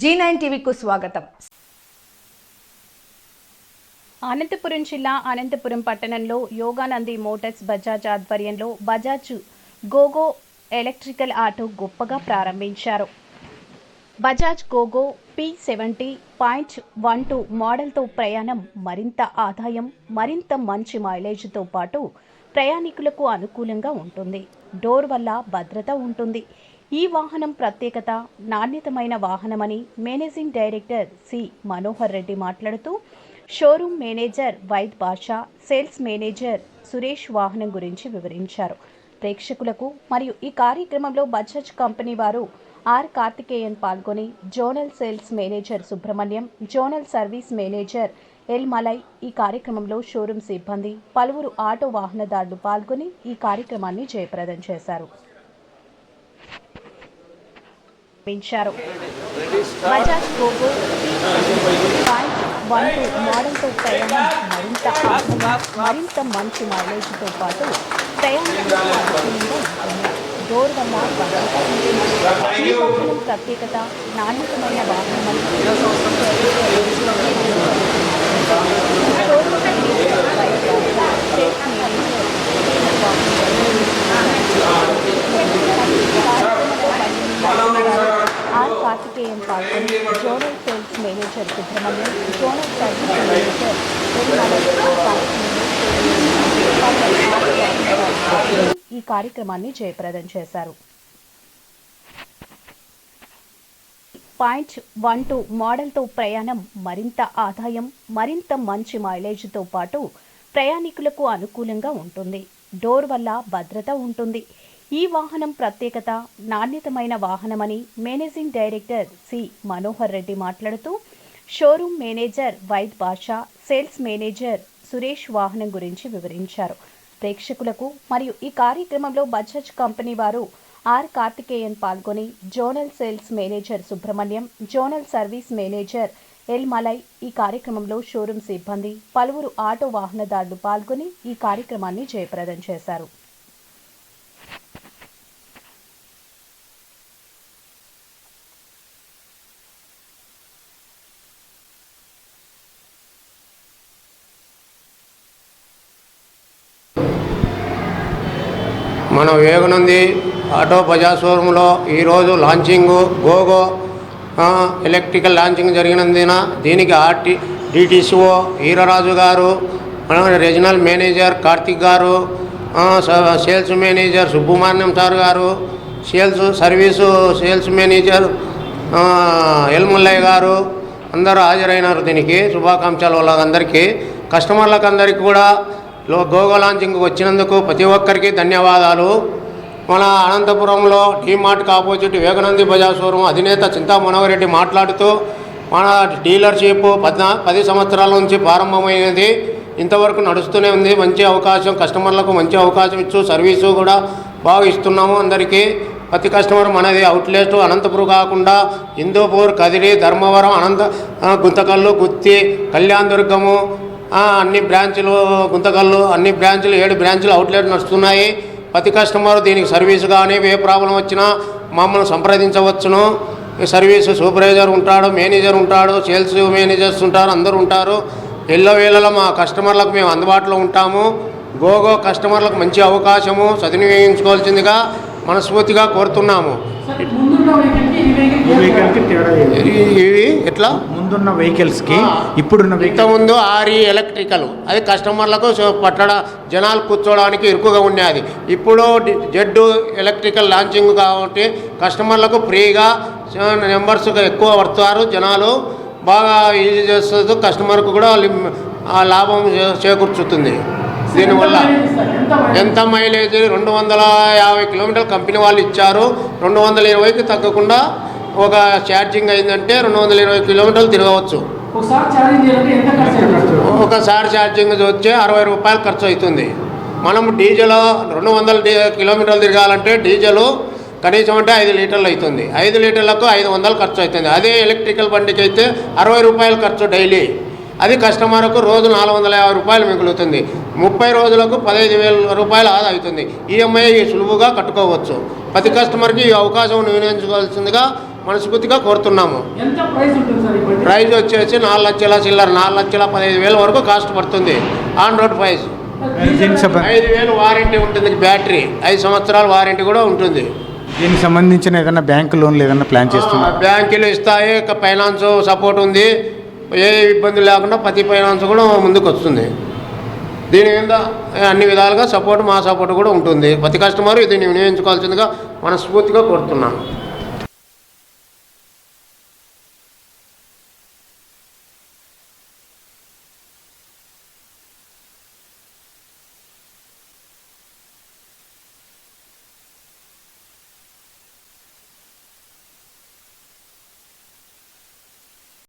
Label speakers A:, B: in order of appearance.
A: G nine టీవీకు స్వాగతం.
B: అనంతపురం జిల్లా అనంతపురం పట్టణంలో యోగానంది మోటార్స్ బజాజ్ ఆధ్వర్యంలో బజాజ్ గోగో ఎలక్ట్రికల్ ఆటో గొప్పగా ప్రారంభించారు. Bajaj GoGo P seventy point one two మోడల్తో ప్రయాణం మరింత ఆదాయం మరింత మంచి మైలేజ్తో పాటు ప్రయాణికులకు అనుకూలంగా ఉంటుంది. డోర్ వల్ల భద్రత ఉంటుంది. ఈ వాహనం ప్రత్యేకత నాణ్యతమైన వాహనమని managing director C. Manohar Reddy మాట్లాడుతూ showroom manager Vaid Basha sales manager Suresh వాహనం గురించి వివరించారు. ప్రేక్షకులకు మరియు ఈ కార్యక్రమంలో బజాజ్ కంపెనీ వారు ఆర్. కార్తికేయన్ పాల్గొని zonal sales manager Subrahmanyam zonal service manager L. Malai ఈ కార్యక్రమంలో షోరూమ్ సిబ్బంది పలువురు ఆటో వాహనదారులు పాల్గొని ఈ కార్యక్రమాన్ని జయప్రదం చేశారు. పెంచారు Bajaj GoGo point one two మోడల్తో ప్రయాణం మరింత మరింత మంచి మైలేజ్తో పాటు ప్రయాణికులకు డోర్ వల్ల ప్రత్యేకత నాణ్యతమైన వాహనమని షోరూమ్ మేనేజర్ మేనేజర్ పాల్గొని zonal sales manager Subrahmanyam zonal service manager ఈ కార్యక్రమాన్ని జయప్రదం చేశారు. పాయింట్ వన్ టూ మోడల్తో ప్రయాణం మరింత ఆదాయం మరింత మంచి మైలేజ్తో పాటు ప్రయాణికులకు అనుకూలంగా ఉంటుంది. డోర్ వల్ల భద్రత ఉంటుంది. ఈ వాహనం ప్రత్యేకత నాణ్యతమైన వాహనమని managing director C. Manohar Reddy మాట్లాడుతూ showroom manager Vaid Basha sales manager Suresh వాహనం గురించి వివరించారు. ప్రేక్షకులకు మరియు ఈ కార్యక్రమంలో బజాజ్ కంపెనీ వారు ఆర్. కార్తికేయన్ పాల్గొని zonal sales manager Subrahmanyam zonal service manager L. Malai ఈ కార్యక్రమంలో షోరూమ్ సిబ్బంది పలువురు ఆటో వాహనదారులు పాల్గొని ఈ కార్యక్రమాన్ని జయప్రదం చేశారు.
C: మన వేగనుంది ఆటో బజాజ్ షోరూంలో ఈరోజు లాంచింగ్ గోగో ఎలక్ట్రికల్ లాంచింగ్ జరిగినందున దీనికి ఆర్టీ డిటిసిఓ ఈరరాజు గారు రీజనల్ మేనేజర్ కార్తిక్ గారు స- సేల్స్ మేనేజర్ సుబ్బుమాన్యం సార్ గారు sales service sales manager Elmullaiah గారు అందరూ హాజరైనారు దీనికి. శుభాకాంక్షలు వాళ్ళందరికీ కస్టమర్లకు అందరికీ కూడా లో గోగో లాంచింగ్కి వచ్చినందుకు ప్రతి ఒక్కరికి ధన్యవాదాలు. మన అనంతపురంలో డీమార్ట్కి ఆపోజిట్ వివేకానంది బజార్ షోరూమ్ అధినేత చింతా మనోహరెడ్డి మాట్లాడుతూ మన డీలర్షిప్ పద్నా పది సంవత్సరాల నుంచి ప్రారంభమైనది ఇంతవరకు నడుస్తూనే ఉంది. మంచి అవకాశం కస్టమర్లకు మంచి అవకాశం ఇచ్చు. సర్వీసు కూడా బాగా ఇస్తున్నాము అందరికీ. ప్రతి కస్టమర్ మనది అవుట్లెట్ అనంతపురం కాకుండా హిందూపూర్ కదిరి ధర్మవరం అనంత గుంతకల్లు గుత్తి కళ్యాణ్ దుర్గము అన్ని బ్రాంచులు గుంతకల్లు అన్ని బ్రాంచులు ఏడు బ్రాంచ్లు అవుట్లెట్ నడుస్తున్నాయి. ప్రతి కస్టమర్ దీనికి సర్వీస్ కానీ ఏ ప్రాబ్లం వచ్చినా మమ్మల్ని సంప్రదించవచ్చును. సర్వీస్ సూపర్వైజర్ ఉంటాడు మేనేజర్ ఉంటాడు సేల్స్ మేనేజర్స్ ఉంటారు అందరూ ఉంటారు. ఎల్లో వేళలో మా కస్టమర్లకు మేము అందుబాటులో ఉంటాము. గోగో కస్టమర్లకు మంచి అవకాశము సద్వినియోగించుకోవాల్సిందిగా మనస్ఫూర్తిగా కోరుతున్నాము. ఇవి- ఎట్లా?
D: ముందున్న వెహికల్స్కి ఇప్పుడున్న వెహికల్
C: ఇంతకుముందు ఆరి ఎలక్ట్రికల్ అది కస్టమర్లకు పట్టడ జనాలు కూర్చోవడానికి ఇరుకుగా ఉండేది. ఇప్పుడు జెడ్ ఎలక్ట్రికల్ లాంచింగ్ కాబట్టి కస్టమర్లకు ఫ్రీగా నెంబర్స్ ఎక్కువ పడతారు జనాలు. బాగా ఈజీ చేస్తుంది కస్టమర్కు కూడా లాభం చేకూర్చుతుంది. దీనివల్ల ఎంత మైలేజ్ రెండు వందల యాభై కిలోమీటర్లు కంపెనీ వాళ్ళు ఇచ్చారు. రెండు వందల ఇరవైకి తగ్గకుండా ఒక ఛార్జింగ్ అయిందంటే రెండు వందల ఇరవై కిలోమీటర్లు తిరగవచ్చు.
E: ఒకసారి ఛార్జింగ్
C: వచ్చే అరవై రూపాయలు ఖర్చు అవుతుంది. మనం డీజిల్ రెండు వందల కిలోమీటర్లు తిరగాలంటే డీజిల్ కనీసం అంటే ఐదు లీటర్లు అవుతుంది. ఐదు లీటర్లకు ఐదు వందలు ఖర్చు అవుతుంది. అదే ఎలక్ట్రికల్ బండికి అయితే అరవై రూపాయలు ఖర్చు డైలీ అది కస్టమర్కు రోజు నాలుగు వందల యాభై రూపాయలు మిగులుతుంది. ముప్పై రోజులకు పదహైదు వేల రూపాయలు ఆదా అవుతుంది. ఈఎంఐ సులువుగా కట్టుకోవచ్చు. ప్రతి కస్టమర్కి ఈ అవకాశం వినియోగించుకోవాల్సిందిగా మనస్ఫూర్తిగా కోరుతున్నాము.
E: ఎంత ప్రైస్ ఉంటుంది సార్ ఈ బండి?
C: ప్రైజ్ వచ్చేసి నాలుగు లక్షల చిల్లర నాలుగు లక్షల పదహైదు వేల వరకు కాస్ట్ పడుతుంది. ఆన్ రోడ్
D: సంబ-
C: ఐదు వేలు వారంటీ ఉంటుంది బ్యాటరీ. ఐదు సంవత్సరాల వారంటీ కూడా ఉంటుంది.
D: దీనికి సంబంధించిన ఏదైనా బ్యాంక్ లోన్లు ఏదైనా ప్లాన్ చేస్తున్నారు?
C: బ్యాంకులు ఇస్తాయి ఫైనాన్స్ సపోర్ట్ ఉంది. ఏ ఇబ్బంది లేకుండా ప్రతి ఫైనాన్స్ కూడా ముందుకు వస్తుంది. దీని మీద అన్ని విధాలుగా సపోర్ట్ మా సపోర్ట్ కూడా ఉంటుంది. ప్రతి కస్టమర్ దీన్ని వినియోగించుకోవాల్సిందిగా మనస్ఫూర్తిగా కోరుతున్నాను.